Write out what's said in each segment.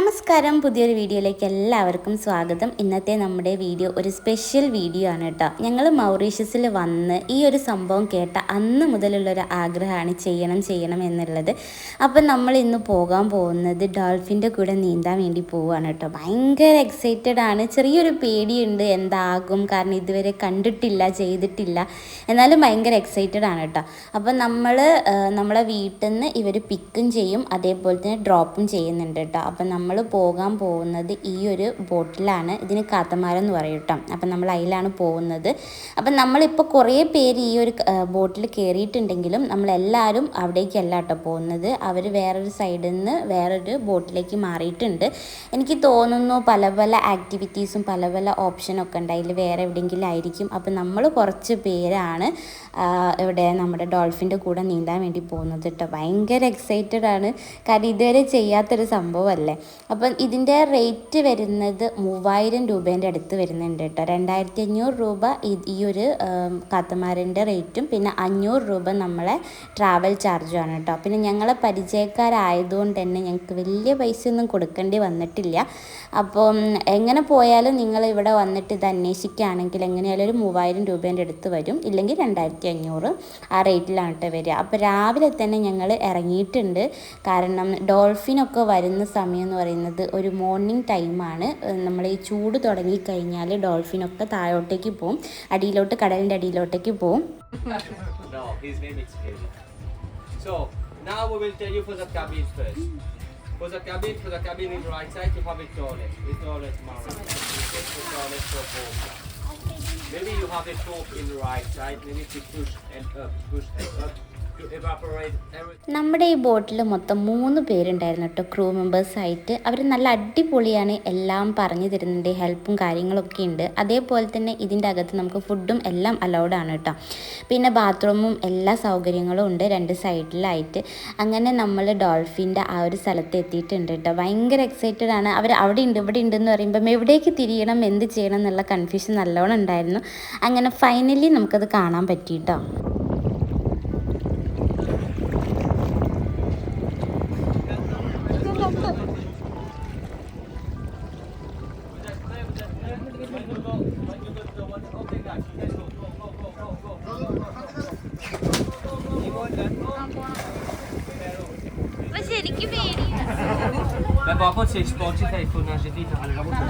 നമസ്കാരം. പുതിയൊരു വീഡിയോയിലേക്ക് എല്ലാവർക്കും സ്വാഗതം. ഇന്നത്തെ നമ്മുടെ വീഡിയോ ഒരു സ്പെഷ്യൽ വീഡിയോ ആണ് കേട്ടോ. ഞങ്ങൾ മൗറീഷ്യസിൽ വന്ന് ഈ ഒരു സംഭവം കേട്ട അന്ന് മുതലുള്ളൊരു ആഗ്രഹമാണ് ചെയ്യണം ചെയ്യണം എന്നുള്ളത്. അപ്പം നമ്മൾ ഇന്ന് പോകാൻ പോകുന്നത് ഡോൾഫിന്റെ കൂടെ നീന്താൻ വേണ്ടി പോവുകയാണ് കേട്ടോ. ഭയങ്കര എക്സൈറ്റഡ് ആണ്. ചെറിയൊരു പേടിയുണ്ട് എന്താകും. കാരണം ഇതുവരെ കണ്ടിട്ടില്ല ചെയ്തിട്ടില്ല. എന്നാലും ഭയങ്കര എക്സൈറ്റഡ് ആണ് കേട്ടോ. അപ്പം നമ്മൾ നമ്മളെ വീട്ടിൽ നിന്ന് ഇവർ പിക്കും ചെയ്യും. അതേപോലെ തന്നെ ഡ്രോപ്പും ചെയ്യുന്നുണ്ട് കേട്ടോ. അപ്പം നമ്മൾ പോകാൻ പോകുന്നത് ഈ ഒരു ബോട്ടിലാണ്. ഇതിന് കാത്തമാരം എന്ന് പറയും കേട്ടോ. അപ്പം നമ്മൾ അതിലാണ് പോകുന്നത്. അപ്പം നമ്മളിപ്പോൾ കുറേ പേര് ഈ ഒരു ബോട്ടിൽ കയറിയിട്ടുണ്ടെങ്കിലും നമ്മളെല്ലാവരും അവിടേക്കല്ല കേട്ടോ പോകുന്നത്. അവർ വേറൊരു സൈഡിൽ നിന്ന് വേറൊരു ബോട്ടിലേക്ക് മാറിയിട്ടുണ്ട്. എനിക്ക് തോന്നുന്നു പല പല ആക്ടിവിറ്റീസും പല പല ഓപ്ഷനൊക്കെ ഉണ്ട്. അതിൽ വേറെ എവിടെയെങ്കിലും ആയിരിക്കും. അപ്പം നമ്മൾ കുറച്ച് പേരാണ് ഇവിടെ നമ്മുടെ ഡോൾഫിന്റെ കൂടെ നീന്താൻ വേണ്ടി പോകുന്നത് കേട്ടോ. ഭയങ്കര എക്സൈറ്റഡ് ആണ്. കാരണം ഇതുവരെ ചെയ്യാത്തൊരു സംഭവമല്ലേ അപ്പം ഇതിന്റെ റേറ്റ് വരുന്നത് മൂവായിരം രൂപേന്റെ അടുത്ത് വരുന്നുണ്ട് കേട്ടോ. രണ്ടായിരത്തി അഞ്ഞൂറ് രൂപ ഈ- ഒരു കാത്തമാരന്റെ റേറ്റും പിന്നെ അഞ്ഞൂറ് രൂപ നമ്മളെ ട്രാവൽ ചാർജുമാണ് കേട്ടോ. പിന്നെ ഞങ്ങളെ പരിചയക്കാരായതുകൊണ്ട് തന്നെ ഞങ്ങൾക്ക് വലിയ പൈസ ഒന്നും കൊടുക്കേണ്ടി വന്നിട്ടില്ല. അപ്പം എങ്ങനെ പോയാലും നിങ്ങൾ ഇവിടെ വന്നിട്ട് ഇത് അന്വേഷിക്കുകയാണെങ്കിൽ എങ്ങനെയാലും ഒരു മൂവായിരം രൂപേന്റെ അടുത്ത് വരും. ഇല്ലെങ്കിൽ രണ്ടായിരത്തി അഞ്ഞൂറ് ആ റേറ്റിലാണ് കേട്ടോ വരിക. അപ്പോൾ രാവിലെ തന്നെ ഞങ്ങൾ ഇറങ്ങിയിട്ടുണ്ട്. കാരണം ഡോൾഫിനൊക്കെ വരുന്ന സമയം പറയുന്നത് ഒരു മോർണിംഗ് ടൈമാണ് നമ്മൾ ഈ ചൂട് തുടങ്ങിക്കഴിഞ്ഞാൽ ഡോൾഫിനൊക്കെ താഴോട്ടേക്ക് പോവും. അടിയിലോട്ട് കടലിന്റെ അടിയിലോട്ടേക്ക് പോവും. Maybe you have a fork in the right side, maybe to push and up, push and up. നമ്മുടെ ഈ ബോട്ടിൽ മൊത്തം മൂന്ന് പേരുണ്ടായിരുന്നു കേട്ടോ ക്രൂ മെമ്പേഴ്സ് ആയിട്ട്. അവർ നല്ല അടിപൊളിയാണ് എല്ലാം പറഞ്ഞു തരുന്നുണ്ട് ഹെൽപ്പും കാര്യങ്ങളൊക്കെ ഉണ്ട്. അതേപോലെ തന്നെ ഇതിന്റെ അകത്ത് നമുക്ക് ഫുഡും എല്ലാം അലൗഡ് ആണ് കേട്ടോ. പിന്നെ ബാത്റൂമും എല്ലാ സൗകര്യങ്ങളും ഉണ്ട് രണ്ട് സൈഡിലായിട്ട് അങ്ങനെ നമ്മൾ ഡോൾഫിന്റെ ആ ഒരു സ്ഥലത്ത് എത്തിയിട്ടുണ്ട് കേട്ടോ. ഭയങ്കര എക്സൈറ്റഡ് ആണ്. അവർ അവിടെ ഉണ്ട് ഇവിടെ ഉണ്ട് എന്ന് പറയുമ്പം എവിടേക്ക് തിരിയണം എന്ത് ചെയ്യണം എന്നുള്ള കൺഫ്യൂഷൻ നല്ലോണം ഉണ്ടായിരുന്നു. അങ്ങനെ ഫൈനലി നമുക്കത് കാണാൻ പറ്റി കേട്ടോ. faut nager vite.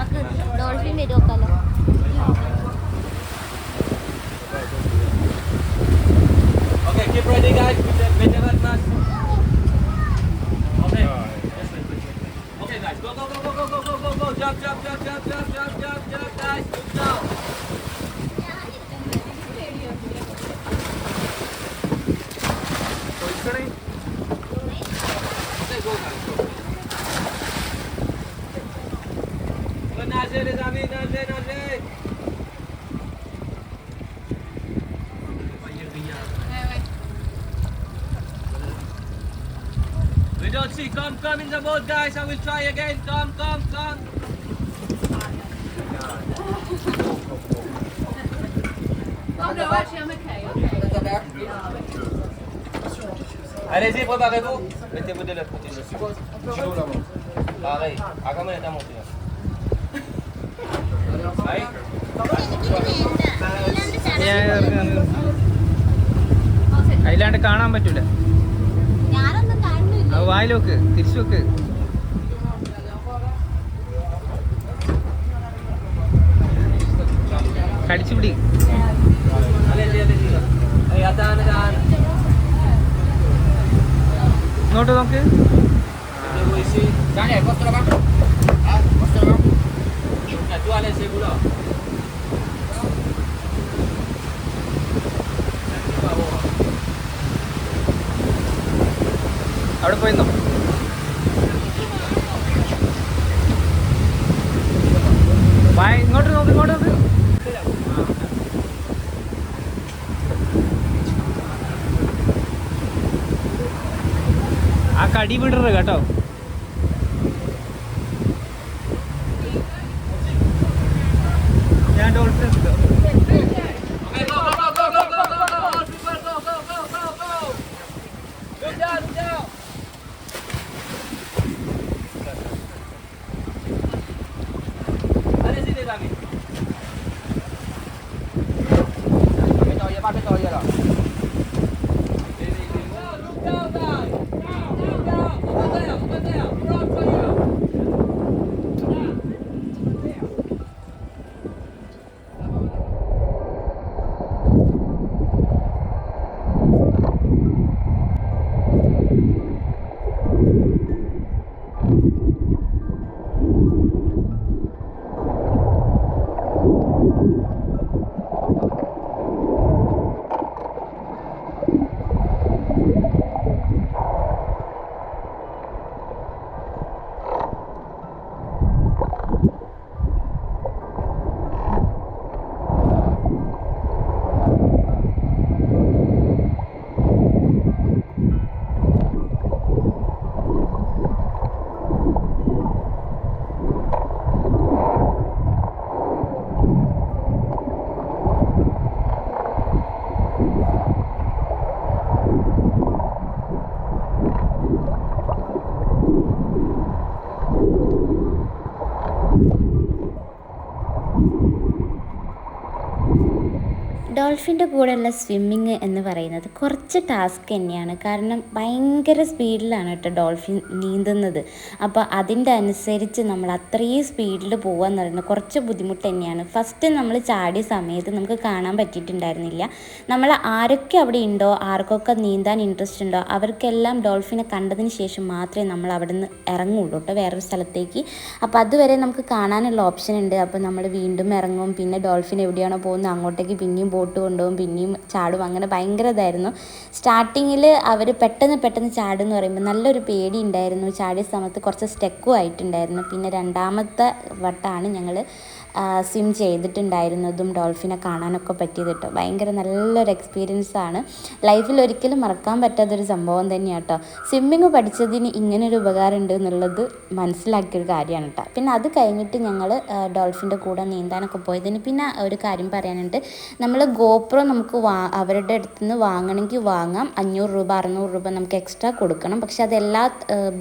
നമുക്ക് ഡോൾഫിൻ വരുമല്ലോ Okay, keep ready, guys. With the, with the red mask. Okay. Just wait, wait, wait, wait. Okay, guys. Go, go, go, go, go, go, go, go, go. Jump, jump, jump, jump, jump, jump, jump, jump, We don't see. Come, come in the boat, guys. I will try again. Come, come, come. Oh no, actually I'm okay. okay. Allez-y, préparez-vous. Mettez-vous de l'autre côté. Je suppose. Je la montre. Pareil. Hagamos esta mochila. Ahí. അതിലാണ്ട് കാണാൻ പറ്റൂല വായിലോക്ക് തിരിച്ചു വെക്ക്. കടിച്ചുപിടി ഇങ്ങോട്ട് നോക്ക്. Kilometre കേട്ടോ. ഞാൻ dolphin ഡോൾഫിന്റെ കൂടെയുള്ള swimming എന്ന് പറയുന്നത് കുറച്ച് ടാസ്ക് തന്നെയാണ്. കാരണം ഭയങ്കര സ്പീഡിലാണ് കേട്ടോ ഡോൾഫിൻ നീന്തുന്നത്. അപ്പോൾ അതിന്റെ അനുസരിച്ച് നമ്മൾ അത്രയും സ്പീഡിൽ പോകുക എന്ന് പറയുന്നത് കുറച്ച് ബുദ്ധിമുട്ട് തന്നെയാണ്. ഫസ്റ്റ് നമ്മൾ ചാടിയ സമയത്ത് നമുക്ക് കാണാൻ പറ്റിയിട്ടുണ്ടായിരുന്നില്ല. നമ്മൾ ആരൊക്കെ അവിടെ ഉണ്ടോ ആർക്കൊക്കെ നീന്താൻ ഇൻട്രസ്റ്റ് ഉണ്ടോ അവർക്കെല്ലാം ഡോൾഫിനെ കണ്ടതിന് ശേഷം മാത്രമേ നമ്മൾ അവിടെ നിന്ന് ഇറങ്ങുള്ളൂ കേട്ടോ വേറൊരു സ്ഥലത്തേക്ക്. അപ്പോൾ അതുവരെ നമുക്ക് കാണാനുള്ള ഓപ്ഷൻ ഉണ്ട്. അപ്പോൾ നമ്മൾ വീണ്ടും ഇറങ്ങും. പിന്നെ ഡോൾഫിൻ എവിടെയാണോ പോകുന്നത് അങ്ങോട്ടേക്ക് പിന്നെയും ബോട്ട് കൊണ്ടുപോകും പിന്നെയും ചാടും. അങ്ങനെ ഭയങ്കര ഇതായിരുന്നു. സ്റ്റാർട്ടിങ്ങിൽ അവർ പെട്ടെന്ന് പെട്ടെന്ന് ചാടും എന്ന് പറയുമ്പോൾ നല്ലൊരു പേടി ഉണ്ടായിരുന്നു. ചാടിയ സമയത്ത് കുറച്ച് സ്റ്റെക്കും ആയിട്ടുണ്ടായിരുന്നു. പിന്നെ രണ്ടാമത്തെ വട്ടമാണ് ഞങ്ങൾ സ്വിം ചെയ്തിട്ടുണ്ടായിരുന്നതും ഡോൾഫിനെ കാണാനൊക്കെ പറ്റിയത് കേട്ടോ ഭയങ്കര നല്ലൊരു എക്സ്പീരിയൻസ് ആണ്. ലൈഫിൽ ഒരിക്കലും മറക്കാൻ പറ്റാത്തൊരു സംഭവം തന്നെയാണ് കേട്ടോ സ്വിമ്മിങ് പഠിച്ചതിന് ഇങ്ങനൊരു ഉപകാരം ഉണ്ട് എന്നുള്ളത് മനസ്സിലാക്കിയൊരു കാര്യമാണ് കേട്ടോ പിന്നെ അത് കഴിഞ്ഞിട്ട് ഞങ്ങൾ ഡോൾഫിന്റെ കൂടെ നീന്താനൊക്കെ പോയതിന് പിന്നെ ഒരു കാര്യം പറയാനുണ്ട്. നമ്മൾ ഗോപ്രോ നമുക്ക് വാ അവരുടെ അടുത്ത് നിന്ന് വാങ്ങണമെങ്കിൽ വാങ്ങാം. അഞ്ഞൂറ് രൂപ അറുന്നൂറ് രൂപ നമുക്ക് എക്സ്ട്രാ കൊടുക്കണം. പക്ഷേ അത് എല്ലാ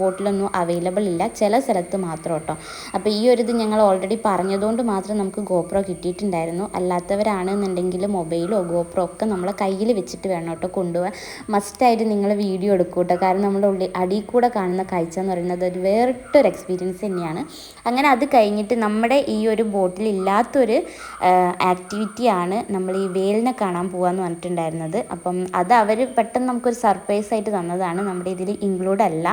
ബോട്ടിലൊന്നും അവൈലബിൾ ഇല്ല. ചില സ്ഥലത്ത് മാത്രം കേട്ടോ അപ്പോൾ ഈ ഒരു ഇത് ഞങ്ങൾ ഓൾറെഡി പറഞ്ഞതുകൊണ്ട് നമുക്ക് ഗോപ്രോ കിട്ടിയിട്ടുണ്ടായിരുന്നു. അല്ലാത്തവരാണെന്നുണ്ടെങ്കിൽ മൊബൈലോ ഗോപ്രോ ഒക്കെ നമ്മളെ കയ്യിൽ വെച്ചിട്ട് വേണം കേട്ടോ കൊണ്ടുപോകാൻ. മസ്റ്റായിട്ട് നിങ്ങൾ വീഡിയോ എടുക്കും കേട്ടോ. കാരണം നമ്മുടെ ഉള്ളിൽ അടിയിൽ കൂടെ കാണുന്ന കാഴ്ച എന്ന് പറയുന്നത് ഒരു വേറിട്ടൊരു എക്സ്പീരിയൻസ് തന്നെയാണ്. അങ്ങനെ അത് കഴിഞ്ഞിട്ട് നമ്മുടെ ഈ ഒരു ബോട്ടിൽ ഇല്ലാത്തൊരു ആക്ടിവിറ്റിയാണ് നമ്മൾ ഈ വേലിനെ കാണാൻ പോകാമെന്ന് പറഞ്ഞിട്ടുണ്ടായിരുന്നത്. അപ്പം അത് അവർ പെട്ടെന്ന് നമുക്കൊരു സർപ്രൈസ് ആയിട്ട് തന്നതാണ്. നമ്മുടെ ഇതിൽ ഇൻക്ലൂഡ് അല്ല.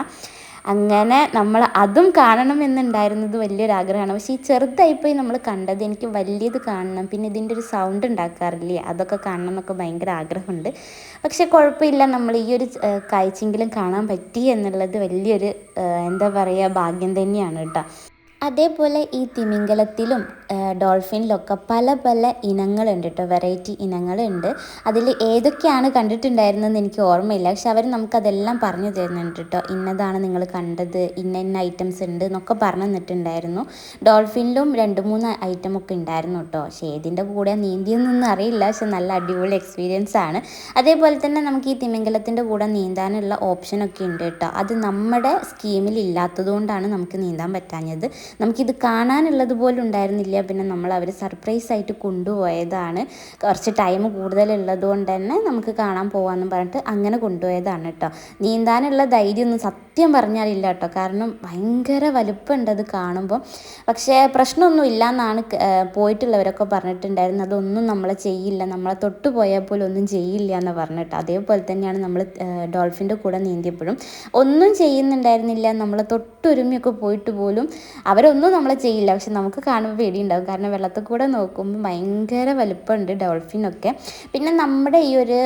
അങ്ങനെ നമ്മൾ അതും കാണണം എന്നുണ്ടായിരുന്നത് വലിയൊരു ആഗ്രഹമാണ്. പക്ഷേ ഈ ചെറുതായിപ്പോയി നമ്മൾ കണ്ടത് എനിക്ക് വലിയത് കാണണം. പിന്നെ ഇതിന്റെ ഒരു സൗണ്ട് ഉണ്ടാക്കാറില്ലേ? അതൊക്കെ കാണണം എന്നൊക്കെ ഭയങ്കര ആഗ്രഹമുണ്ട്. പക്ഷേ കുഴപ്പമില്ല. നമ്മൾ ഈ ഒരു കാഴ്ചയെങ്കിലും കാണാൻ പറ്റി എന്നുള്ളത് വലിയൊരു എന്താ പറയുക ഭാഗ്യം തന്നെയാണ് കേട്ടോ. അതേപോലെ ഈ തിമിംഗലത്തിലും ഡോൾഫിനിലൊക്കെ പല പല ഇനങ്ങളുണ്ട് കേട്ടോ. വെറൈറ്റി ഇനങ്ങളുണ്ട്. അതിൽ ഏതൊക്കെയാണ് കണ്ടിട്ടുണ്ടായിരുന്നതെന്ന് എനിക്ക് ഓർമ്മയില്ല. പക്ഷെ അവർ നമുക്കതെല്ലാം പറഞ്ഞു തരുന്നുണ്ട് കേട്ടോ. ഇന്നതാണ് നിങ്ങൾ കണ്ടത് ഇന്ന ഇന്ന ഐറ്റംസ് ഉണ്ട് എന്നൊക്കെ പറഞ്ഞു തന്നിട്ടുണ്ടായിരുന്നു. ഡോൾഫിനിലും രണ്ട് മൂന്ന് ഐറ്റം ഒക്കെ ഉണ്ടായിരുന്നു കേട്ടോ. പക്ഷേ ഏതിന്റെ കൂടെ നീന്തിയെന്നൊന്നും അറിയില്ല. പക്ഷെ നല്ല അടിപൊളി എക്സ്പീരിയൻസ് ആണ്. അതേപോലെ തന്നെ നമുക്ക് ഈ തിമിംഗലത്തിന്റെ കൂടെ നീന്താനുള്ള ഓപ്ഷനൊക്കെ ഉണ്ട് കേട്ടോ. അത് നമ്മുടെ സ്കീമിൽ ഇല്ലാത്തതുകൊണ്ടാണ് നമുക്ക് നീന്താൻ പറ്റാഞ്ഞത്. നമുക്കിത് കാണാനുള്ളത് പോലും ഉണ്ടായിരുന്നില്ല. പിന്നെ നമ്മൾ അവർ സർപ്രൈസ് ആയിട്ട് കൊണ്ടുപോയതാണ്. കുറച്ച് ടൈം കൂടുതലുള്ളത് കൊണ്ട് തന്നെ നമുക്ക് കാണാൻ പോകാമെന്ന് പറഞ്ഞിട്ട് അങ്ങനെ കൊണ്ടുപോയതാണ് കേട്ടോ നീന്താനുള്ള ധൈര്യമൊന്നും സത്യം പറഞ്ഞാലില്ല കേട്ടോ കാരണം ഭയങ്കര വലുപ്പമുണ്ട് അത് കാണുമ്പോൾ പക്ഷേ പ്രശ്നമൊന്നും ഇല്ല എന്നാണ് പോയിട്ടുള്ളവരൊക്കെ പറഞ്ഞിട്ടുണ്ടായിരുന്നത്. അതൊന്നും നമ്മളെ ചെയ്യില്ല. നമ്മളെ തൊട്ട് പോയാൽ പോലും ഒന്നും ചെയ്യില്ല എന്ന് പറഞ്ഞിട്ട്. അതേപോലെ തന്നെയാണ് നമ്മൾ ഡോൾഫിന്റെ കൂടെ നീന്തിയപ്പോഴും. ഒന്നും ചെയ്യുന്നുണ്ടായിരുന്നില്ല. നമ്മളെ തൊട്ടൊരുമിയൊക്കെ പോയിട്ട് പോലും അവരൊന്നും നമ്മളെ ചെയ്യില്ല. പക്ഷെ നമുക്ക് കാണുമ്പോൾ പേടിയുണ്ടാവും. കാരണം വെള്ളത്തിൽ കൂടെ നോക്കുമ്പോൾ ഭയങ്കര വലുപ്പമുണ്ട് ഡോൾഫിനൊക്കെ. പിന്നെ നമ്മുടെ ഈ ഒരു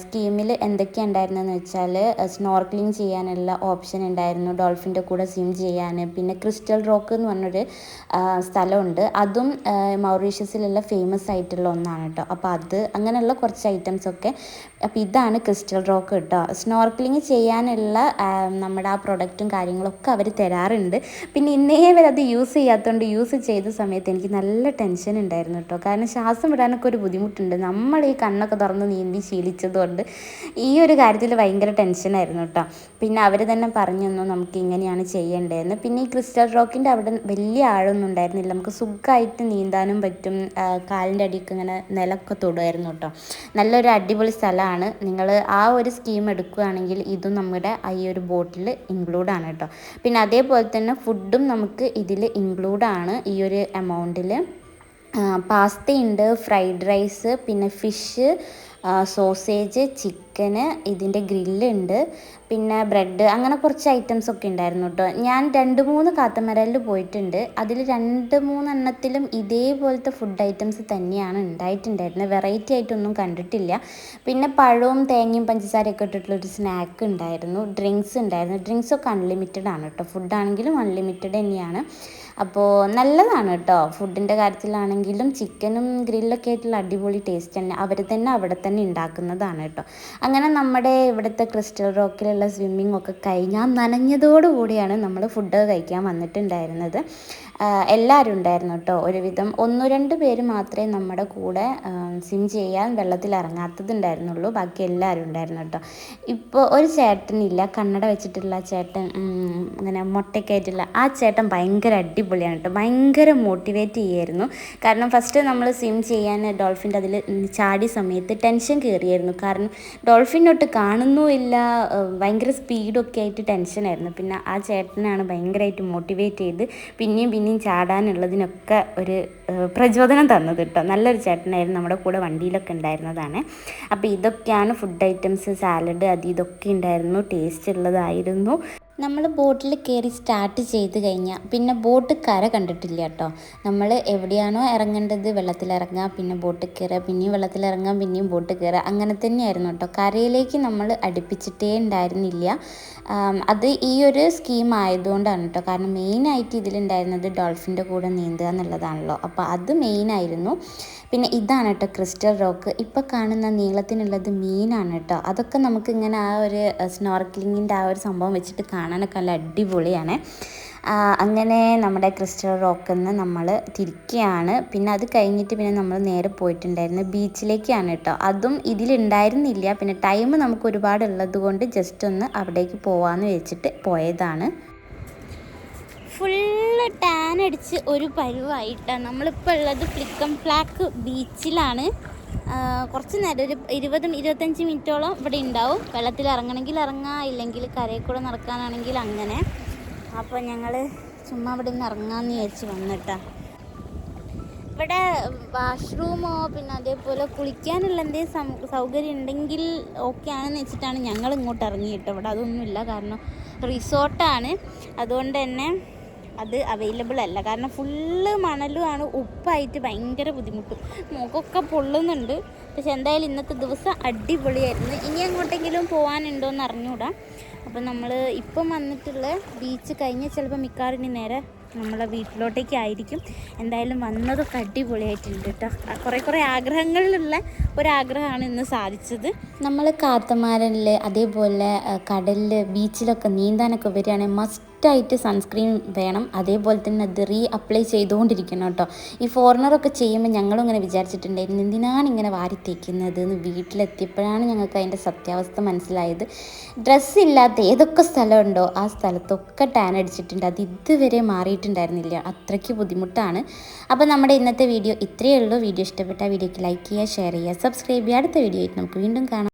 സ്കീമിൽ എന്തൊക്കെയാണ് ഉണ്ടായിരുന്നതെന്ന് വെച്ചാൽ സ്നോർക്ലിങ് ചെയ്യാനുള്ള ഓപ്ഷൻ ഉണ്ടായിരുന്നു. ഡോൾഫിന്റെ കൂടെ സ്വിം ചെയ്യാൻ പിന്നെ ക്രിസ്റ്റൽ റോക്ക് എന്ന് പറഞ്ഞൊരു സ്ഥലമുണ്ട്. അതും മൗറീഷ്യസിലുള്ള ഫേമസ് ആയിട്ടുള്ള ഒന്നാണ് കേട്ടോ. അപ്പോൾ അത് അങ്ങനെയുള്ള കുറച്ച് ഐറ്റംസ് ഒക്കെ അപ്പോൾ ഇതാണ് ക്രിസ്റ്റൽ റോക്ക് കേട്ടോ. സ്നോർക്ലിങ് ചെയ്യാനുള്ള നമ്മുടെ ആ പ്രൊഡക്റ്റും കാര്യങ്ങളൊക്കെ അവർ തരാറുണ്ട്. പിന്നെ ഇന്നേ വരെ അത് യൂസ് ചെയ്യാത്തതുകൊണ്ട് യൂസ് ചെയ്ത സമയത്ത് എനിക്ക് നല്ല ടെൻഷൻ ഉണ്ടായിരുന്നു കേട്ടോ. കാരണം ശ്വാസം വിടാനൊക്കെ ഒരു ബുദ്ധിമുട്ടുണ്ട്. നമ്മൾ ഈ കണ്ണൊക്കെ തുറന്ന് നീന്തി ശീലിച്ചതുകൊണ്ട് ഈ ഒരു കാര്യത്തിൽ ഭയങ്കര ടെൻഷനായിരുന്നു കേട്ടോ. പിന്നെ അവർ തന്നെ പറഞ്ഞു തന്നു നമുക്ക് ഇങ്ങനെയാണ് ചെയ്യേണ്ടതെന്ന്. പിന്നെ ഈ ക്രിസ്റ്റൽ റോക്കിന്റെ അവിടെ വലിയ ആഴമൊന്നും ഉണ്ടായിരുന്നില്ല. നമുക്ക് സുഖമായിട്ട് നീന്താനും പറ്റും. കാലിന്റെ അടിയൊക്കെ ഇങ്ങനെ നിലക്കെ തൊടുമായിരുന്നു കേട്ടോ. നല്ലൊരു അടിപൊളി സ്ഥലമാണ്. നിങ്ങൾ ആ ഒരു സ്കീം എടുക്കുകയാണെങ്കിൽ ഇതും നമ്മുടെ ഈ ഒരു ബോട്ടിൽ ഇൻക്ലൂഡാണ് കേട്ടോ. പിന്നെ അതേപോലെ തന്നെ ഫുഡും നമുക്ക് ഇതിൽ ആണ് ഈ ഒരു എമൗണ്ടിൽ പാസ്തയുണ്ട് ഫ്രൈഡ് റൈസ് പിന്നെ ഫിഷ് സോസേജ് ചിക്കന് ഇതിന്റെ ഗ്രില്ലുണ്ട്. പിന്നെ ബ്രെഡ് അങ്ങനെ കുറച്ച് ഐറ്റംസ് ഒക്കെ ഉണ്ടായിരുന്നു കേട്ടോ ഞാൻ രണ്ട് മൂന്ന് കാത്തമരലിൽ പോയിട്ടുണ്ട്. അതിൽ രണ്ട് മൂന്നെണ്ണത്തിലും ഇതേപോലത്തെ ഫുഡ് ഐറ്റംസ് തന്നെയാണ് ഉണ്ടായിട്ടുണ്ടായിരുന്നത്. വെറൈറ്റി ആയിട്ടൊന്നും കണ്ടിട്ടില്ല. പിന്നെ പഴവും തേങ്ങയും പഞ്ചസാരയൊക്കെ ഇട്ടിട്ടുള്ളൊരു സ്നാക്ക് ഉണ്ടായിരുന്നു. ഡ്രിങ്ക്സ് ഉണ്ടായിരുന്നു. ഡ്രിങ്ക്സ് ഒക്കെ അൺലിമിറ്റഡ് ആണ് കേട്ടോ ഫുഡാണെങ്കിലും അൺലിമിറ്റഡ് തന്നെയാണ്. അപ്പോൾ നല്ലതാണ് കേട്ടോ ഫുഡിന്റെ കാര്യത്തിലാണെങ്കിലും ചിക്കനും ഗ്രില്ലൊക്കെ ആയിട്ടുള്ള അടിപൊളി ടേസ്റ്റ് തന്നെ അവർ തന്നെ അവിടെ തന്നെ ഉണ്ടാക്കുന്നതാണ് കേട്ടോ അങ്ങനെ നമ്മുടെ ഇവിടുത്തെ ക്രിസ്റ്റൽ റോക്കിലുള്ള സ്വിമ്മിംഗ് ഒക്കെ കഴിഞ്ഞാൽ നനഞ്ഞതോടുകൂടിയാണ് നമ്മൾ ഫുഡ് കഴിക്കാൻ വന്നിട്ടുണ്ടായിരുന്നത്. എല്ലാവരും ഉണ്ടായിരുന്നു കേട്ടോ ഒരുവിധം ഒന്നു രണ്ട് പേര് മാത്രമേ നമ്മുടെ കൂടെ സ്വിം ചെയ്യാൻ വെള്ളത്തിൽ ഇറങ്ങാത്തതുണ്ടായിരുന്നുള്ളൂ. ബാക്കി എല്ലാവരും ഉണ്ടായിരുന്നു കേട്ടോ ഇപ്പോൾ ഒരു ചേട്ടനില്ല കണ്ണട വെച്ചിട്ടുള്ള ചേട്ടൻ അങ്ങനെ മുട്ടയൊക്കെ ആയിട്ടുള്ള ആ ചേട്ടൻ ഭയങ്കര അടിപൊളിയാണ് കേട്ടോ ഭയങ്കര മോട്ടിവേറ്റ് ചെയ്യായിരുന്നു. കാരണം ഫസ്റ്റ് നമ്മൾ സ്വിം ചെയ്യാൻ ഡോൾഫിന്റെ അതിൽ ചാടി സമയത്ത് ടെൻഷൻ കയറിയായിരുന്നു. കാരണം ഡോൾഫിനൊട്ട് കാണുന്നുമില്ല ഭയങ്കര സ്പീഡൊക്കെ ആയിട്ട് ടെൻഷനായിരുന്നു. പിന്നെ ആ ചേട്ടനാണ് ഭയങ്കരമായിട്ട് മോട്ടിവേറ്റ് ചെയ്ത് പിന്നെയും പിന്നെയും ചാടാനുള്ളതിനൊക്കെ ഒരു പ്രചോദനം തന്നത് കേട്ടോ നല്ലൊരു ചേട്ടനായിരുന്നു നമ്മുടെ കൂടെ വണ്ടിയിലൊക്കെ ഉണ്ടായിരുന്നതാണ്. അപ്പോൾ ഇതൊക്കെയാണ് ഫുഡ് ഐറ്റംസ് സാലഡ് അത് ഇതൊക്കെ ഉണ്ടായിരുന്നു. ടേസ്റ്റ് ഉള്ളതായിരുന്നു. നമ്മൾ ബോട്ടിൽ കയറി സ്റ്റാർട്ട് ചെയ്ത് കഴിഞ്ഞാൽ പിന്നെ ബോട്ട് കര കണ്ടിട്ടില്ല കേട്ടോ നമ്മൾ എവിടെയാണോ ഇറങ്ങേണ്ടത് വെള്ളത്തിൽ ഇറങ്ങുക പിന്നെ ബോട്ട് കയറുക പിന്നെയും വെള്ളത്തിൽ ഇറങ്ങാം പിന്നെയും ബോട്ട് കയറുക അങ്ങനെ തന്നെയായിരുന്നു കേട്ടോ കരയിലേക്ക് നമ്മൾ അടുപ്പിച്ചിട്ടേ ഉണ്ടായിരുന്നില്ല അത് ഈ ഒരു സ്കീം ആയതുകൊണ്ടാണ് കേട്ടോ കാരണം മെയിനായിട്ട് ഇതിലുണ്ടായിരുന്നത് ഡോൾഫിന്റെ കൂടെ നീന്തുക എന്നുള്ളതാണല്ലോ. അപ്പോൾ അത് മെയിനായിരുന്നു പിന്നെ ഇതാണ് കേട്ടോ ക്രിസ്റ്റൽ റോക്ക്. ഇപ്പോൾ കാണുന്ന നീളത്തിനുള്ളത് മീനാണ് കേട്ടോ അതൊക്കെ നമുക്ക് ഇങ്ങനെ ആ ഒരു സ്നോർക്കിലിങ്ങിന്റെ ആ ഒരു സംഭവം വെച്ചിട്ട് കാണാനൊക്കെ നല്ല അടിപൊളിയാണ്. അങ്ങനെ നമ്മുടെ ക്രിസ്റ്റൽ റോക്കിൽ നിന്ന് നമ്മൾ തിരിക്കുകയാണ്. പിന്നെ അത് കഴിഞ്ഞിട്ട് പിന്നെ നമ്മൾ നേരെ പോയിട്ടുണ്ടായിരുന്നു ബീച്ചിലേക്കാണ് കേട്ടോ അതും ഇതിലുണ്ടായിരുന്നില്ല. പിന്നെ ടൈം നമുക്ക് ഒരുപാട് ഉള്ളത് കൊണ്ട് ജസ്റ്റ് ഒന്ന് അവിടേക്ക് പോവാമെന്ന് വെച്ചിട്ട് പോയതാണ്. ഫുള്ള് ടാൻ അടിച്ച് ഒരു പരുവായിട്ടാണ് നമ്മളിപ്പോൾ ഉള്ളത് ഫ്ലിക്കം ഫ്ലാക്ക് ബീച്ചിലാണ്. കുറച്ച് നേരം ഒരു ഇരുപതും ഇരുപത്തഞ്ച് മിനിറ്റോളം ഇവിടെ ഉണ്ടാവും. വെള്ളത്തിൽ ഇറങ്ങണമെങ്കിൽ ഇറങ്ങാം ഇല്ലെങ്കിൽ കരയിൽ കൂടെ നടക്കാനാണെങ്കിൽ അങ്ങനെ. അപ്പോൾ ഞങ്ങൾ ചുമ്മാ ഇവിടെ നിന്ന് ഇറങ്ങാമെന്ന് വിചാരിച്ച് വന്നിട്ടാ. ഇവിടെ വാഷ്റൂമോ പിന്നെ അതേപോലെ കുളിക്കാനുള്ള എന്തെങ്കിലും സൗകര്യം ഉണ്ടെങ്കിൽ ഓക്കെ ആണെന്ന് വെച്ചിട്ടാണ് ഞങ്ങൾ ഇങ്ങോട്ട് ഇറങ്ങിയിട്ട്. ഇവിടെ അതൊന്നുമില്ല കാരണം റിസോർട്ടാണ്. അതുകൊണ്ട് തന്നെ അത് അവൈലബിൾ അല്ല. കാരണം ഫുള്ള് മണലുമാണ്. ഉപ്പായിട്ട് ഭയങ്കര ബുദ്ധിമുട്ട്. മുഖമൊക്കെ പൊള്ളുന്നുണ്ട്. പക്ഷെ എന്തായാലും ഇന്നത്തെ ദിവസം അടിപൊളിയായിരുന്നു. ഇനി എങ്ങോട്ടെങ്കിലും പോകാനുണ്ടോ എന്ന് അറിഞ്ഞൂടാ. അപ്പം നമ്മൾ ഇപ്പം വന്നിട്ടുള്ള ബീച്ച് കഴിഞ്ഞ് ചിലപ്പോൾ മിക്കവാറും നേരെ നമ്മളെ വീട്ടിലോട്ടേക്കായിരിക്കും. എന്തായാലും വന്നതൊക്കെ അടിപൊളിയായിട്ടുണ്ട് കേട്ടോ. കുറേ കുറേ ആഗ്രഹങ്ങളിലുള്ള ഒരാഗ്രഹമാണ് ഇന്ന് സാധിച്ചത്. നമ്മൾ കാത്തമാരനിൽ അതേപോലെ കടലിൽ ബീച്ചിലൊക്കെ നീന്താനൊക്കെ വരികയാണെങ്കിൽ മസ്റ്റായിട്ട് സൺസ്ക്രീൻ വേണം. അതേപോലെ തന്നെ അത് റീ അപ്ലൈ ചെയ്തുകൊണ്ടിരിക്കണം കേട്ടോ. ഈ ഫോറിനറൊക്കെ ചെയ്യുമ്പോൾ ഞങ്ങളും ഇങ്ങനെ വിചാരിച്ചിട്ടുണ്ടായിരുന്നു എന്തിനാണ് ഇങ്ങനെ വാരി തേക്കുന്നത്? എന്ന് വീട്ടിലെത്തിയപ്പോഴാണ് ഞങ്ങൾക്ക് അതിന്റെ സത്യാവസ്ഥ മനസ്സിലായത്. ഡ്രസ്സ് ഇല്ലാത്ത ഏതൊക്കെ സ്ഥലമുണ്ടോ ആ സ്ഥലത്തൊക്കെ ടാൻ അടിച്ചിട്ടുണ്ട്. അത് ഇതുവരെ മാറിയിട്ടുണ്ടായിരുന്നില്ല അത്രയ്ക്ക് ബുദ്ധിമുട്ടാണ്. അപ്പോൾ നമ്മുടെ ഇന്നത്തെ വീഡിയോ ഇത്രയേ ഉള്ളൂ. വീഡിയോ ഇഷ്ടപ്പെട്ട വീഡിയോക്ക് ലൈക്ക് ചെയ്യുക ഷെയർ ചെയ്യുക സബ്സ്ക്രൈബ് ചെയ്യുക. അടുത്ത വീഡിയോ ആയിട്ട് നമുക്ക് വീണ്ടും കാണാം.